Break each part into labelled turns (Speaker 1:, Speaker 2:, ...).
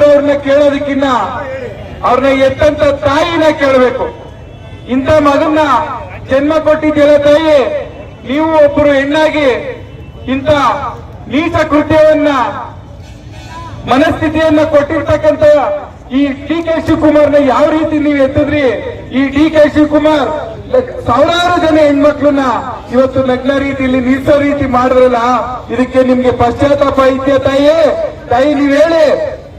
Speaker 1: ಕುಮಾರ್ ಅವ್ರನ್ನ ಕೇಳೋದಕ್ಕಿನ್ನ ಅವ್ರನ್ನ ಎತ್ತಂತ ತಾಯಿನ ಕೇಳಬೇಕು. ಇಂಥ ಮಗನ್ನ ಜನ್ಮ ಕೊಟ್ಟಿದ್ದೀರ ತಾಯಿ ನೀವು ಒಬ್ಬರು ಹೆಣ್ಣಾಗಿ ಇಂಥ ನೀಚ ಕೃತ್ಯವನ್ನ, ಮನಸ್ಥಿತಿಯನ್ನ ಕೊಟ್ಟಿರ್ತಕ್ಕಂತ ಈ ಡಿ ಕೆ ಶಿವಕುಮಾರ್ನ ಯಾವ ರೀತಿ ನೀವು ಎತ್ತಿದ್ರಿ? ಈ ಡಿ ಕೆ ಶಿವಕುಮಾರ್ ಸಾವಿರಾರು ಜನ ಹೆಣ್ಮಕ್ಳನ್ನ ಇವತ್ತು ನಗ್ನ ರೀತಿಯಲ್ಲಿ ನಿಲ್ಸೋ ರೀತಿ ಮಾಡಿದ್ರಲ್ಲ, ಇದಕ್ಕೆ ನಿಮ್ಗೆ ಪಶ್ಚಾತ್ತಾಪ ಐತೆ ತಾಯಿ ತಾಯಿ, ನೀವ್ ಹೇಳಿ.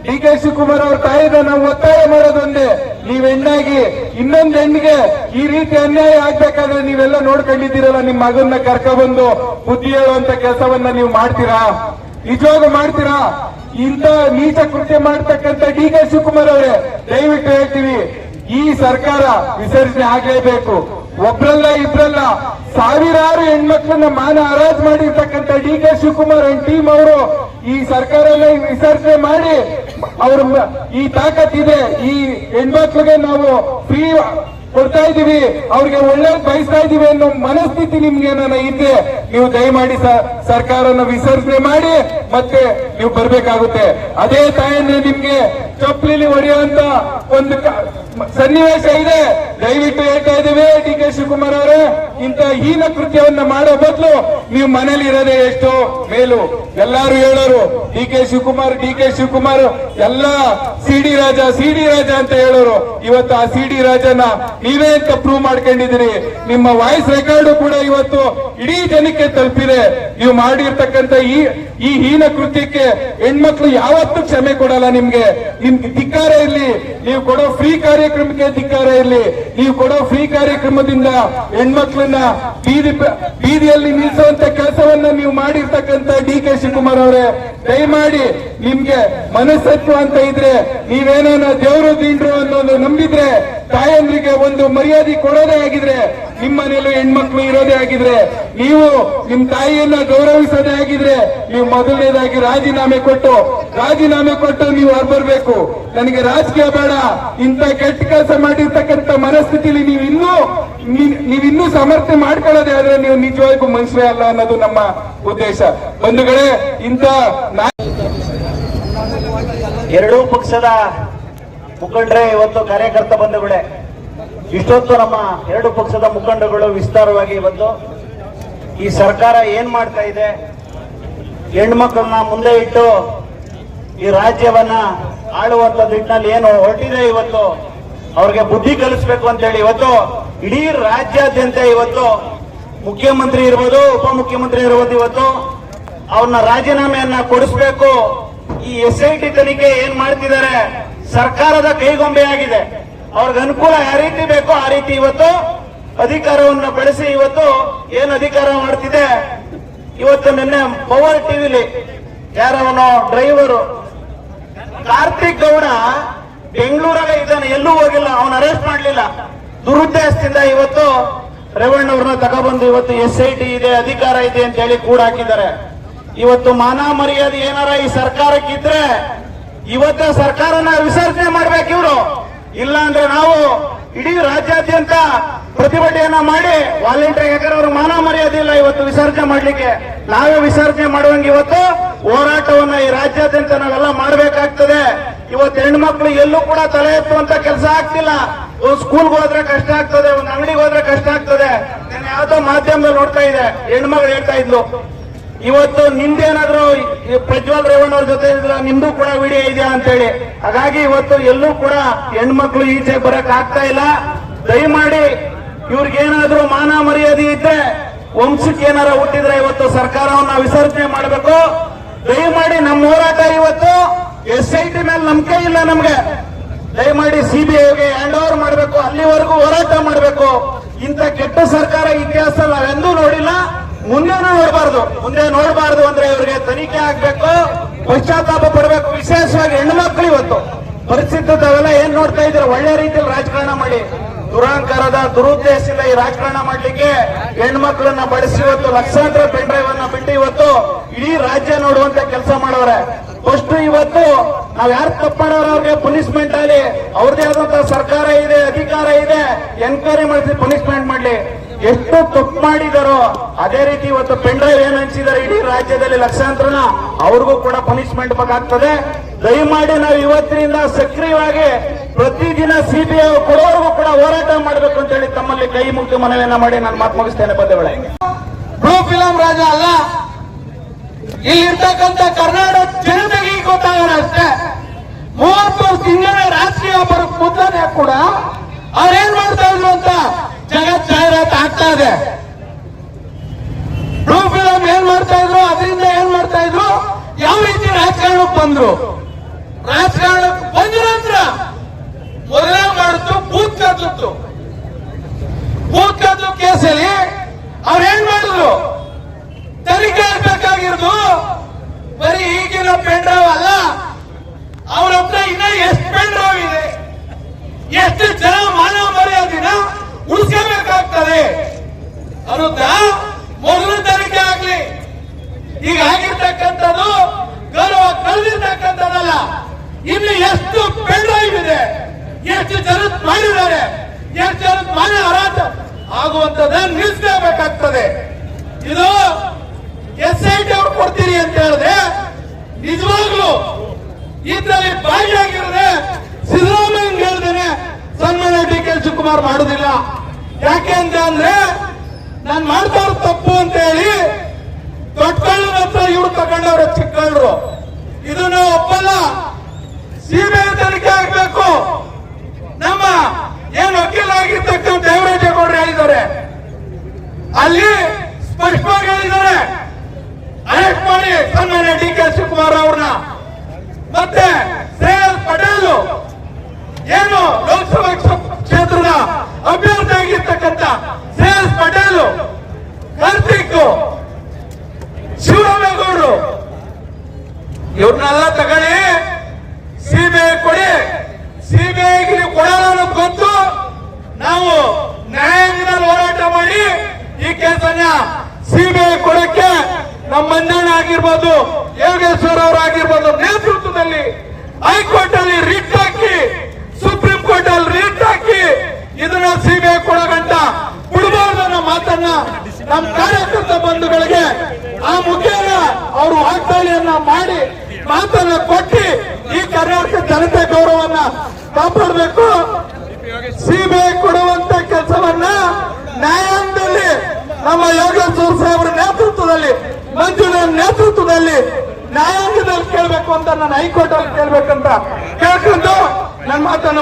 Speaker 1: ಡಿ ಕೆ ಶಿವಕುಮಾರ್ ಅವ್ರ ತಾಯಿದ ನಾವು ಒತ್ತಾಯ ಮಾಡೋದೊಂದೇ. ನೀವ್ ಹೆಣ್ಣಾಗಿ ಇನ್ನೊಂದ್ ಹೆಣ್ಣಿಗೆ ಈ ರೀತಿ ಅನ್ಯಾಯ ಆಗ್ಬೇಕಾದ್ರೆ ನೀವೆಲ್ಲ ನೋಡ್ಕೊಂಡಿದ್ದೀರಲ್ಲ, ನಿಮ್ ಮಗನ್ನ ಕರ್ಕೊಬಂದು ಬುದ್ಧಿ ಹೇಳುವಂತ ಕೆಲಸವನ್ನ ನೀವು ಮಾಡ್ತೀರಾ? ನಿಜವಾಗ ಮಾಡ್ತೀರಾ? ಇಂತ ನೀಚ ಕೃತ್ಯ ಮಾಡ್ತಕ್ಕಂತ ಡಿ ಕೆ ಶಿವಕುಮಾರ್ ಅವರೇ, ದಯವಿಟ್ಟು ಹೇಳ್ತೀವಿ, ಈ ಸರ್ಕಾರ ವಿಸರ್ಜನೆ ಆಗಲೇಬೇಕು. ಒಬ್ರಲ್ಲ ಇಬ್ರಲ್ಲ ಸಾವಿರಾರು ಹೆಣ್ಮಕ್ಳನ್ನ ಮಾನ ಹರಾಜ್ ಮಾಡಿರ್ತಕ್ಕಂಥ D K Shivakumar and team ಅವರು ಈ ಸರ್ಕಾರನ ವಿಸರ್ಜನೆ ಮಾಡಿ ಅವ್ರ ಈ ತಾಕತ್ತಿದೆ ಈ ಹೆಣ್ಮಕ್ಳಿಗೆ ನಾವು ಫ್ರೀ ಕೊಡ್ತಾ ಇದೀವಿ ಅವ್ರಿಗೆ ಒಳ್ಳೆ ಬಯಸ್ತಾ ಇದೀವಿ ಅನ್ನೋ ಮನಸ್ಥಿತಿ ನಿಮ್ಗೆ ಏನಾನ ಇದ್ದೆ ನೀವು ದಯಮಾಡಿ ಸರ್ಕಾರನ ವಿಸರ್ಜನೆ ಮಾಡಿ ಮತ್ತೆ ನೀವು ಬರ್ಬೇಕಾಗುತ್ತೆ. ಅದೇ ತಾಯನ್ನ ನಿಮ್ಗೆ ಚಪ್ಪಲಿಲಿ ಹೊಡೆಯುವಂತ ಒಂದು ಸನ್ನಿವೇಶ ಇದೆ. ದಯವಿಟ್ಟು ಹೇಳ್ತಾ ಇದ್ದೀವಿ, ಡಿ ಕೆ ಶಿವಕುಮಾರ್ ಅವರೇ, ಇಂಥ ಹೀನ ಕೃತ್ಯವನ್ನ ಮಾಡೋ ಬದಲು ನೀವು ಮನೇಲಿ ಇರೋದೇ ಎಷ್ಟು? ಮೇಲು. ಎಲ್ಲಾರು ಹೇಳೋರು, D K Shivakumar, D K Shivakumar, ಎಲ್ಲ ಸಿಡಿ ರಾಜ ಸಿಡಿ ರಾಜ ಅಂತ ಹೇಳೋರು. ಇವತ್ತು ಆ ಸಿಡಿ ರಾಜನ ನೀವೇ ಅಂತ ಪ್ರೂವ್ ಮಾಡ್ಕೊಂಡಿದ್ದೀರಿ. ನಿಮ್ಮ ವಾಯ್ಸ್ ರೆಕಾರ್ಡ್ ಕೂಡ ಇವತ್ತು ಇಡೀ ಜನಕ್ಕೆ ತಲುಪಿದೆ. ನೀವು ಮಾಡಿರ್ತಕ್ಕಂಥ ಈ ಈ ಹೀನ ಕೃತ್ಯಕ್ಕೆ ಹೆಣ್ಮಕ್ಳು ಯಾವತ್ತೂ ಕ್ಷಮೆ ಕೊಡಲ್ಲ ನಿಮ್ಗೆ. ನಿಮ್ಗೆ ಧಿಕ್ಕಾರ ಇರ್ಲಿ. ನೀವು ಕೊಡೋ ಫ್ರೀ ಕಾರ್ಯಕ್ರಮಕ್ಕೆ ಧಿಕ್ಕಾರ ಇರಲಿ. ನೀವು ಕೊಡೋ ಫ್ರೀ ಕಾರ್ಯಕ್ರಮದಿಂದ ಹೆಣ್ಮಕ್ಳನ್ನ ಬೀದಿ ಬೀದಿಯಲ್ಲಿ ನಿಲ್ಲಿಸುವಂತ ಕೆಲಸವನ್ನ ನೀವು ಮಾಡಿರ್ತಕ್ಕಂತ ಡಿ ಕೆ ಶಿವಕುಮಾರ್ ಅವರೇ, ದಯಮಾಡಿ ನಿಮ್ಗೆ ಮನಸ್ಸತ್ವ ಅಂತ ಇದ್ರೆ ನೀವೇನ ದೇವರು ದೀಂಡ್ರು ಅನ್ನೋದು ನಂಬಿದ್ರೆ ತಾಯಂದ್ರಿಗೆ ಒಂದು ಮರ್ಯಾದೆ ಕೊಡೋದೇ ಆಗಿದ್ರೆ ನಿಮ್ಮ ಮನೇಲಿ ಹೆಣ್ಮಕ್ಳು ಇರೋದೇ ಆಗಿದ್ರೆ, ನೀವು ನಿಮ್ ತಾಯಿಯನ್ನ ಗೌರವಿಸೋದೇ ಆಗಿದ್ರೆ, ನೀವು ಮೊದಲನೇದಾಗಿ ರಾಜೀನಾಮೆ ಕೊಟ್ಟು ರಾಜೀನಾಮೆ ಕೊಟ್ಟು ನೀವು ಹೊರಬರ್ಬೇಕು. ನನಗೆ ರಾಜಕೀಯ ಬೇಡ. ಇಂಥ ಕೆಟ್ಟ ಕೆಲಸ ಮಾಡಿರ್ತಕ್ಕಂಥ ಮನಸ್ಥಿತಿಲಿ ನೀವು ಇನ್ನೂ ನೀವಿನ್ನೂ ಸಮರ್ಥನೆ ಮಾಡ್ಕೊಳ್ಳೋದೇ ಆದ್ರೆ ನೀವು ನಿಜವಾಗೂ ಮನುಷ್ಯರೇ ಅಲ್ಲ ಅನ್ನೋದು ನಮ್ಮ ಉದ್ದೇಶ. ಬಂಧುಗಳೇ ನಾ
Speaker 2: ಎರಡೂ ಪಕ್ಷದ ಮುಖಂಡರೇ, ಇವತ್ತು ಕಾರ್ಯಕರ್ತ ಬಂಧುಗಳೇ, ಇಷ್ಟೊತ್ತು ನಮ್ಮ ಎರಡು ಪಕ್ಷದ ಮುಖಂಡಗಳು ವಿಸ್ತಾರವಾಗಿ ಇವತ್ತು ಈ ಸರ್ಕಾರ ಏನ್ ಮಾಡ್ತಾ ಇದೆ, ಹೆಣ್ಮಕ್ಳನ್ನ ಮುಂದೆ ಇಟ್ಟು ಈ ರಾಜ್ಯವನ್ನ ಆಳುವಂತ ದಿಟ್ಟಿನಲ್ಲಿ ಏನು ಹೊರಟಿದೆ ಇವತ್ತು, ಅವ್ರಿಗೆ ಬುದ್ಧಿ ಕಲಿಸ್ಬೇಕು ಅಂತ ಹೇಳಿ ಇವತ್ತು, ಇಡೀ ರಾಜ್ಯಾದ್ಯಂತ ಇವತ್ತು ಮುಖ್ಯಮಂತ್ರಿ ಇರ್ಬೋದು, ಉಪಮುಖ್ಯಮಂತ್ರಿ ಇರ್ಬೋದು ಇವತ್ತು, ಅವ್ರನ್ನ ರಾಜೀನಾಮೆಯನ್ನ ಕೊಡಿಸ್ಬೇಕು. ಈ ಎಸ್ ಐ ಟಿ ತನಿಖೆ ಏನ್ ಮಾಡ್ತಿದ್ದಾರೆ? ಸರ್ಕಾರದ ಕೈಗೊಂಬೆ ಆಗಿದೆ ಅವ್ರಿಗೆ ಅನುಕೂಲ ಯಾವ ರೀತಿ ಬೇಕೋ ಆ ರೀತಿ ಇವತ್ತು ಅಧಿಕಾರವನ್ನು ಬಳಸಿ ಇವತ್ತು ಏನ್ ಅಧಿಕಾರ ಮಾಡ್ತಿದೆ? ಇವತ್ತು ನಿನ್ನೆ ಪವರ್ ಟಿವಿಲಿ ಯಾರವನೋ ಡ್ರೈವರು ಕಾರ್ತಿಕ್ ಗೌಡ ಬೆಂಗಳೂರಾಗ ಇದ್ದಾನೆ, ಎಲ್ಲೂ ಹೋಗಿಲ್ಲ, ಅವನ ಅರೆಸ್ಟ್ ಮಾಡಲಿಲ್ಲ. ದುರುದ್ದೇಶದಿಂದ ಇವತ್ತು ರೇವಣ್ಣವ್ರನ್ನ ತಗೊಬಂದು ಇವತ್ತು ಎಸ್ ಐ ಟಿ ಇದೆ, ಅಧಿಕಾರ ಇದೆ ಅಂತ ಹೇಳಿ ಕೂಡ ಹಾಕಿದ್ದಾರೆ. ಇವತ್ತು ಮಾನ ಮರ್ಯಾದೆ ಏನಾರ ಈ ಸರ್ಕಾರಕ್ಕಿದ್ರೆ, ಇವತ್ತ ಸರ್ಕಾರನ ವಿಸರ್ಜನೆ ಮಾಡ್ಬೇಕು ಇವರು. ಇಲ್ಲ ಅಂದ್ರೆ ನಾವು ಇಡೀ ರಾಜ್ಯಾದ್ಯಂತ ಪ್ರತಿಭಟನೆಯನ್ನ ಮಾಡಿ ವಾಲಂಟಿಯರ್ ಯಾಕಂದ್ರೆ ಅವರು ಮಾನ ಮರ್ಯಾದೆ ಇಲ್ಲ ಇವತ್ತು ವಿಸರ್ಜನೆ ಮಾಡ್ಲಿಕ್ಕೆ. ನಾವೇ ವಿಸರ್ಜನೆ ಮಾಡುವಂಗೆ ಇವತ್ತು ಹೋರಾಟವನ್ನ ಈ ರಾಜ್ಯಾದ್ಯಂತ ನಾವೆಲ್ಲ ಮಾಡ್ಬೇಕಾಗ್ತದೆ. ಇವತ್ತು ಹೆಣ್ಮಕ್ಳು ಎಲ್ಲೂ ಕೂಡ ತಲೆ ಎತ್ತುವಂತ ಕೆಲಸ ಆಗ್ತಿಲ್ಲ. ಒಂದು ಸ್ಕೂಲ್ಗೆ ಹೋದ್ರೆ ಕಷ್ಟ ಆಗ್ತದೆ, ಒಂದು ಅಂಗಡಿಗೆ ಹೋದ್ರೆ ಕಷ್ಟ ಆಗ್ತದೆ. ನಾನು ಯಾವ್ದೋ ಮಾಧ್ಯಮದಲ್ಲಿ ನೋಡ್ತಾ ಇದೆ ಹೆಣ್ಮಗಳು ಹೇಳ್ತಾ ಇದ್ಲು ಇವತ್ತು ನಿಮ್ದೇನಾದ್ರೂ ಪ್ರಜ್ವಲ್ ರೇವಣ್ಣ ಅವ್ರ ಜೊತೆ ಇದ್ರ ನಿಮ್ದು ಕೂಡ ವಿಡಿಯೋ ಇದೆಯಾ ಅಂತೇಳಿ. ಹಾಗಾಗಿ ಇವತ್ತು ಎಲ್ಲೂ ಕೂಡ ಹೆಣ್ಮಕ್ಳು ಈಚೆ ಬರಕ್ ಆಗ್ತಾ ಇಲ್ಲ. ದಯಮಾಡಿ ಇವ್ರಿಗೇನಾದ್ರೂ ಮಾನ ಮರ್ಯಾದೆ ಇದ್ರೆ ವಂಶಕ್ಕೆ ಏನಾರ ಹುಟ್ಟಿದ್ರೆ ಇವತ್ತು ಸರ್ಕಾರವನ್ನ ವಿಸರ್ಜನೆ ಮಾಡಬೇಕು. ದಯಮಾಡಿ ನಮ್ಮ ಹೋರಾಟ ಇವತ್ತು ಎಸ್ ಐ ಟಿ ಮೇಲೆ ನಂಬಿಕೆ ಇಲ್ಲ ನಮ್ಗೆ. ದಯಮಾಡಿ ಸಿಬಿಐಗೆ ಹ್ಯಾಂಡ್ ಓವರ್ ಮಾಡಬೇಕು. ಅಲ್ಲಿವರೆಗೂ ಹೋರಾಟ ಮಾಡಬೇಕು. ಇಂಥ ಕೆಟ್ಟ ಸರ್ಕಾರ ಇತಿಹಾಸ ನಾವೆಂದೂ ನೋಡಿಲ್ಲ ಮುಂದೆನೂ ನೋಡಬಾರ್ದು. ಮುಂದೆ ನೋಡಬಾರ್ದು ಅಂದ್ರೆ ಇವರಿಗೆ ತನಿಖೆ ಆಗ್ಬೇಕು, ಪಶ್ಚಾತ್ತಾಪ ಪಡಬೇಕು. ವಿಶೇಷವಾಗಿ ಹೆಣ್ಮಕ್ಳು ಇವತ್ತು. ಪರಿಸ್ಥಿತಿ ತಾವೆಲ್ಲ ಏನ್ ನೋಡ್ತಾ ಇದ್ರೆ ಒಳ್ಳೆ ರೀತಿಯಲ್ಲಿ ರಾಜಕಾರಣ ಮಾಡಿ. ದುರಾಂಕಾರದ, ದುರುದ್ದೇಶದಿಂದ ಈ ರಾಜಕಾರಣ ಮಾಡ್ಲಿಕ್ಕೆ ಹೆಣ್ಮಕ್ಳನ್ನ ಬಳಸಿ ಇವತ್ತು ಲಕ್ಷಾಂತರ ಪೆನ್ ಡ್ರೈವ್ ಅನ್ನ ಬಿಟ್ಟು ಇವತ್ತು ಇಡೀ ರಾಜ್ಯ ನೋಡುವಂತ ಕೆಲಸ ಮಾಡವ್ರೆ ಫಸ್ಟ್ ಇವತ್ತು ನಾವ್ ಯಾರು ತಪ್ಪಾಡೋರ ಅವ್ರಿಗೆ ಪನಿಷ್ಮೆಂಟ್ ಆಗಲಿ. ಅವ್ರದೇ ಆದಂತ ಸರ್ಕಾರ ಇದೆ, ಅಧಿಕಾರ ಇದೆ. ಎನ್ಕ್ವೈರಿ ಮಾಡಿಸಿ ಪನಿಷ್ಮೆಂಟ್ ಮಾಡ್ಲಿ. ಎಷ್ಟು ತಪ್ಪು ಮಾಡಿದಾರೋ ಅದೇ ರೀತಿ ಇವತ್ತು ಪೆಂಡ್ರೈವ್ ಏನ್ ಹಂಚಿದಾರೆ ಇಡೀ ರಾಜ್ಯದಲ್ಲಿ ಲಕ್ಷಾಂತರನ, ಅವ್ರಿಗೂ ಕೂಡ ಪನಿಷ್ಮೆಂಟ್ ಬೇಕಾಗ್ತದೆ. ದಯಮಾಡಿ ನಾವು ಇವತ್ತಿನಿಂದ ಸಕ್ರಿಯವಾಗಿ ಪ್ರತಿದಿನ ಸಿಬಿಐ ಕೊಡೋರ್ಗೂ ಕೂಡ ಹೋರಾಟ ಮಾಡಬೇಕು ಅಂತ ಹೇಳಿ ತಮ್ಮಲ್ಲಿ ಕೈ ಮುಗಿದು ಮನವಿಯನ್ನ ಮಾಡಿ ನಾನು ಮಾತು ಮುಗಿಸ್ತೇನೆ, ಬಂಧುಗಳೇ.
Speaker 1: ಬ್ಲೂ ಫಿಲಂ ರಾಜ ಅಲ್ಲ. ಇಲ್ಲಿರ್ತಕ್ಕಂಥ ಕರ್ನಾಟಕ ಜನತೆಗೆ ಗೊತ್ತಾಗೋಣ ಅಷ್ಟೇ. ಮೂವತ್ತು ತಿಂಗಳ ರಾಷ್ಟ್ರೀಯ ಒಬ್ಬರು ಕೂಡ ಅವ್ರೇನ್ ಮಾಡ್ತಾ ಇದ್ರು ಅಂತ ಜಗತ್ ಜಾಹೀರಾತು ಆಗ್ತಾ ಇದೆ. ಬ್ಲೂ ಫಿಲಂ ಏನ್ ಮಾಡ್ತಾ ಇದ್ರು? ಅದರಿಂದ ಏನ್ ಮಾಡ್ತಾ ಇದ್ರು? ಯಾವ ರೀತಿ ರಾಜಕಾರಣಕ್ಕೆ ಬಂದ್ರು? ರಾಜಕಾರಣಕ್ಕೆ ಬಂದ್ರು ಅಂದ್ರ ಮೊದಲೇ ಮಾಡಿದ್ರು ಬೂತ್ ಕದ್ದು ಬೂತ್ ಕದ್ದು ಕೇಸಲ್ಲಿ ಅವ್ರೇನ್ ಮಾಡಿದ್ರು? ತನಿಖೆ ಇರ್ಬೇಕಾಗಿರೋದು ಬರೀ ಈಗಿನ ಪೆಂಡ್ರಾವ್ ಅಲ್ಲ, ಅವ್ರ ಹತ್ರ ಇನ್ನ ಎಷ್ಟು ಪೆಂಡ್ರಾವ್ ಇದೆ? ಎಷ್ಟು ಉಳಿಸಬೇಕಾಗ್ತದೆ ಅನ್ನುತ್ತಾ ಮೊದಲು ತನಿಖೆ ಆಗ್ಲಿ. ಈಗ ಆಗಿರ್ತಕ್ಕಂಥದ್ದು ಗೌರವ ಕಳೆದಿರ್ತಕ್ಕಂಥದ್ದಲ್ಲ. ಇಲ್ಲಿ ಎಷ್ಟು ಪೆಂಡ್ರೈವ್ ಇದೆ ಎಷ್ಟು ಜನ ಮಾಡಿದ್ದಾರೆ, ಎಷ್ಟು ಜನ ಮನೆ ಹರಾಜ ಆಗುವಂತದನ್ನ ನಿಲ್ಲಿಸಬೇಕಾಗ್ತದೆ ಇದು ಎಸ್ ಐ ಟಿ ಅವ್ರು ಕೊಡ್ತೀರಿ ಅಂತ ಹೇಳಿದ್ರೆ, ನಿಜವಾಗ್ಲು ಇದರಲ್ಲಿ ಭಾಗಿಯಾಗಿರದೆ ಸಿದ್ದರಾಮಯ್ಯ ಹೇಳ್ದೇನೆ, ಸನ್ಮಾನ್ಯ ಡಿ ಕೆ ಶಿವಕುಮಾರ್ ಮಾಡುದಿಲ್ಲ. ಯಾಕೆ ಅಂದ್ರೆ ನಾನು ಮಾಡ್ತಾ ತಪ್ಪು ಅಂತ ಹೇಳಿ ದೊಡ್ಡ ಹತ್ರ ಇವ್ರು ತಗೊಂಡವ್ರೆ ಚಿಕ್ಕಳ್ರು ಇದನ್ನ ಒಪ್ಪಲ್ಲ. ಸಿಬಿಐ ತನಿಖೆ ಆಗ್ಬೇಕು. ನಮ್ಮ ಏನ್ ವಕೀಲ ಆಗಿರ್ತಕ್ಕಂಥ ದೇವರಾಜೇಗೌಡರು ಹೇಳಿದ್ದಾರೆ. ಅಲ್ಲಿ ಸ್ಪಷ್ಟವಾಗಿ ಹೇಳಿದ್ದಾರೆ. ಅರೆಸ್ಟ್ ಮಾಡಿ ಸನ್ಮಾನ್ಯ ಡಿ ಕೆ ಶಿವಕುಮಾರ್ ಅವ್ರನ್ನ. ಮತ್ತೆ ಶ್ರೇಯಸ್ ಪಟೇಲ್. ಏನು ಲೋಕಸಭಾ ಕ್ಷ- ಕ್ಷೇತ್ರದ ಅಭ್ಯರ್ಥಿ ಆಗಿರ್ತಕ್ಕಂಥ ಶ್ರೇಯಸ್ ಪಟೇಲ್ ಕಾರ್ತಿಕ್ ಶಿವರಾಮೇಗೌಡರು ಇವ್ರನ್ನೆಲ್ಲ ತಗೊಳ್ಳಿ. ಸಿಬಿಐ ಕೊಡಿ. ಸಿಬಿಐಗೆ ನೀವು ಕೊಡಲ್ಲ ಅನ್ನೋದು ಗೊತ್ತು. ನಾವು ನ್ಯಾಯಾಂಗದ ಹೋರಾಟ ಮಾಡಿ ಈ ಕೇಸನ್ನ ಸಿಬಿಐ ಕೊಡಕ್ಕೆ ನಮ್ಮ ಮಂಜಣ್ಣ ಆಗಿರ್ಬೋದು, ಯೋಗೇಶ್ವರ ಅವರು ಆಗಿರ್ಬೋದು, ನೇತೃತ್ವದಲ್ಲಿ ಹೈಕೋರ್ಟ್ ಅಲ್ಲಿ ರಿಟ್ ಹಾಕಿ, ಸುಪ್ರೀಂ ಕೋರ್ಟ್ ಅಲ್ಲಿ ಇದನ್ನ ಸಿಬಿಐ ಕೊಡಗಂಟ ಬಿಡಬಾರ್ದು ಅನ್ನೋ ಮಾತನ್ನ ನಮ್ಮ ಕಾರ್ಯಕರ್ತ ಬಂಧುಗಳಿಗೆ ಆ ಮುಖೇನ ಅವರು ವಾಗ್ದಾಳಿಯನ್ನ ಮಾಡಿ ಮಾತನ್ನ ಕೊಟ್ಟಿ ಈ ಕರ್ನಾಟಕ ಜನತೆ ಗೌರವನ್ನ ಕಾಪಾಡಬೇಕು. ಸಿಬಿಐ ಕೊಡುವಂತ ಕೆಲಸವನ್ನ ನ್ಯಾಯಾಂಗದಲ್ಲಿ ನಮ್ಮ ಯೋಗೇಶ್ವರ ಸಾಹೇಬರ ನೇತೃತ್ವದಲ್ಲಿ ಮಂಜುನ ನೇತೃತ್ವದಲ್ಲಿ ನ್ಯಾಯಾಂಗದಲ್ಲಿ ಕೇಳಬೇಕು ಅಂತ ನಾನು ಹೈಕೋರ್ಟ್ ಅಲ್ಲಿ ಕೇಳ್ಬೇಕಂತ ಕೇಳ್ಕೊಂಡು ನನ್ನ ಮಾತನ್ನ